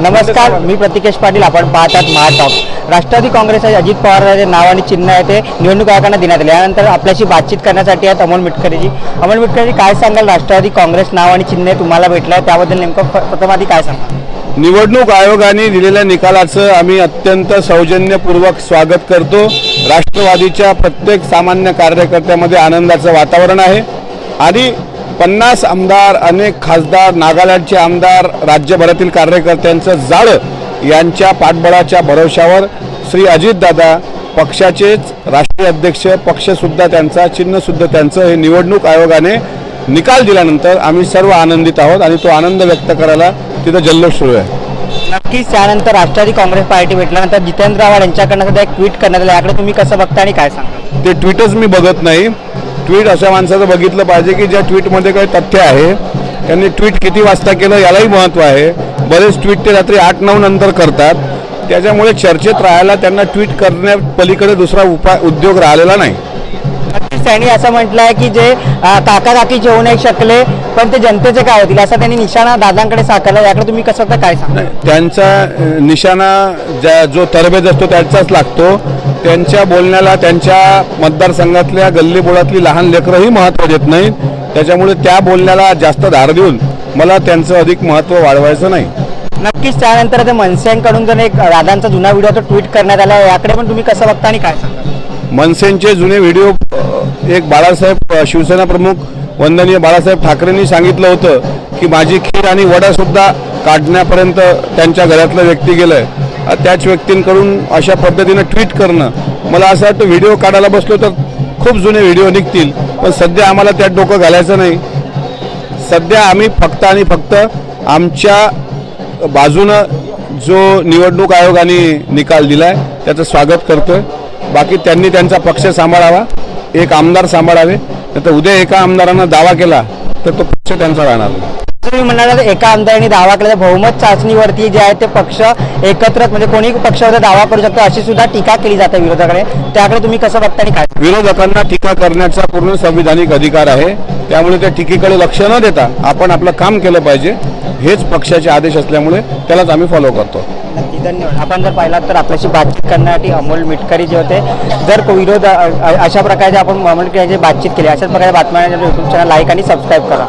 नमस्कार मी प्रतिकेश पाटील आपण पाहतात महाटॉक राष्ट्रवादी काँग्रेसचे अजित पवार नाव आणि चिन्ह आहे ते निवडणूक आयोगाने देण्यात आले. यानंतर आपल्याशी बातचीत करण्यासाठी आहेत अमोल मिटकरीजी. अमोल मिटकरी काय सांगाल? राष्ट्रवादी काँग्रेस नाव आणि चिन्ह तुम्हाला भेटलं आहे त्याबद्दल नेमकं प्रथम आधी काय सांगा निवडणूक आयोगाने दिलेल्या निकालाचं आम्ही अत्यंत सौजन्यपूर्वक स्वागत करतो. राष्ट्रवादीच्या प्रत्येक सामान्य कार्यकर्त्यामध्ये आनंदाचं वातावरण आहे. आणि पन्नास आमदार अनेक खासदार नागालँडचे आमदार राज्यभरातील कार्यकर्त्यांचं जाळं यांच्या पाठबळाच्या भरोशावर श्री अजितदादा पक्षाचेच राष्ट्रीय अध्यक्ष पक्षसुद्धा त्यांचा चिन्हसुद्धा त्यांचं हे निवडणूक आयोगाने निकाल दिल्यानंतर आम्ही सर्व आनंदित आहोत आणि तो आनंद व्यक्त करायला तिथं जल्लोष सुरू आहे. नक्कीच त्यानंतर राष्ट्रवादी काँग्रेस पार्टी भेटल्यानंतर जितेंद्र आव्हाड यांच्याकडनं सध्या एक ट्विट करण्यात आलं. याकडे तुम्ही कसं बघता आणि काय सांगा ते ट्विटच मी बघत नाही. ट्विट अशा माणसाचं बघितलं पाहिजे की ज्या ट्विटमध्ये काही तथ्य आहे. त्यांनी ट्विट किती वाजता केलं यालाही महत्त्व आहे. बरेच ट्विट ते रात्री आठ नऊ नंतर करतात. त्याच्यामुळे चर्चेत राहायला त्यांना ट्विट करण्या पलीकडे दुसरा उपाय उद्योग राहिलेला नाही. त्यांनी असं म्हटलं आहे की जे काका काकीचे होऊ नाही शकले पण ते जनतेचे काय होतील? असं त्यांनी निशाणा दादांकडे साकारला. याकडे तुम्ही कसं काय सांगा नाही, त्यांचा निशाणा ज्या जो तरबेज असतो त्याचाच लागतो. त्यांच्या बोलण्याला त्यांच्या मतदारसंघातल्या गल्लीबोळातली लहान लेकरंही महत्त्व देत नाहीत. त्याच्यामुळे त्या बोलण्याला जास्त धार देऊन मला त्यांचं अधिक महत्त्व वाढवायचं नाही. नक्कीच त्यानंतर ते मनसेंकडून जर एक दादांचा जुना व्हिडिओ तो ट्विट करण्यात आला याकडे पण तुम्ही कसं बघता आणि काय मनसेंचे जुने व्हिडिओ एक बाळासाहेब शिवसेना प्रमुख वंदनीय बाळासाहेब ठाकरेंनी सांगितलं होतं की माझी खीर आणि वडा सुद्धा काढण्यापर्यंत त्यांच्या घरातलं व्यक्ती गेलंय. अ, त्याच व्यक्तींकडून अशा पद्धतीनं ट्विट करणं. मला असं वाटतं व्हिडिओ काढायला बसलो तर खूप जुने व्हिडिओ निघतील. पण सध्या आम्हाला त्यात डोकं घालायचं नाही. सध्या आम्ही फक्त आणि फक्त आमच्या बाजूनं जो निवडणूक आयोगाने निकाल दिला आहे त्याचं स्वागत करतोय. बाकी त्यांनी त्यांचा पक्ष सांभाळावा एक आमदार सांभाळावे. तर उद्या एका आमदारानं दावा केला तर तो पक्ष त्यांचा राहणार नाही. तुम्ही म्हणाला एका आमदारांनी दावा केला बहुमत चाचणीवरती जे आहे ते पक्ष एकत्र म्हणजे कोणी पक्षावर दावा करू शकतो अशी सुद्धा टीका केली जाते विरोधाकडे त्याकडे तुम्ही कसं बघता आणि काय? विरोधकांना टीका करण्याचा पूर्ण संविधानिक अधिकार आहे. त्यामुळे त्या टीकेकडे लक्ष न देता आपण आपलं काम केलं पाहिजे. हेच पक्षाचे आदेश असल्यामुळे त्यालाच आम्ही फॉलो करतो. नक्की धन्यवाद. आपण जर पाहिलात तर आपल्याशी बातचीत करण्यासाठी अमोल मिटकरी जे होते जर को विरोध अशा प्रकारे आपण अमोल मिटकरी बातचीत केली अशाच प्रकारे बातम्या युट्यूब चॅनल लाईक आणि सबस्क्राईब करा.